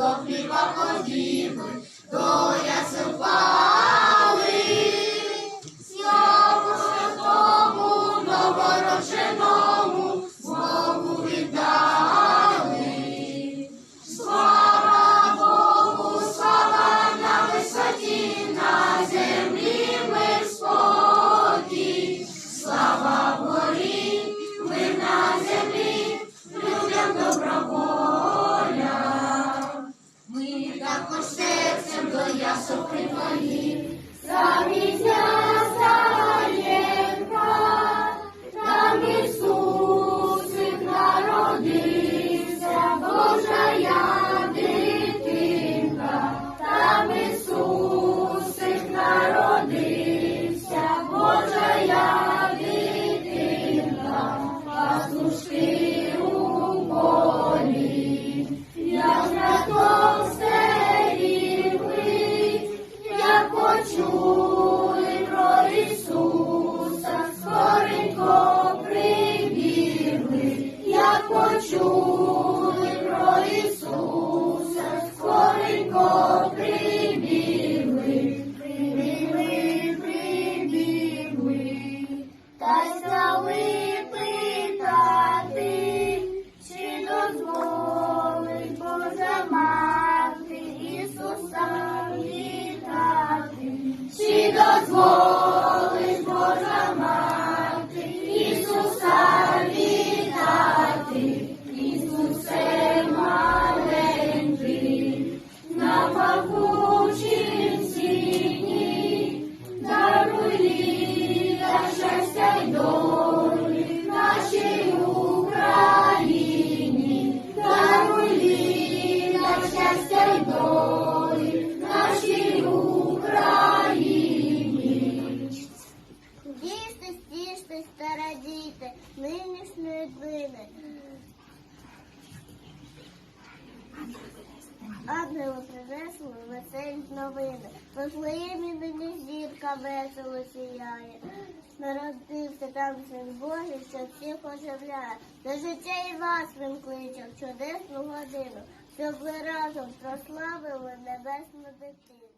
до хліба подібний, до ясен веселі новини. Вифлеємі мені зірка весело сіяє. Народився там син Божий, що всіх оживляє. До життя і вас він кличе в чудесну годину, щоб ви разом прославили небесну дитину.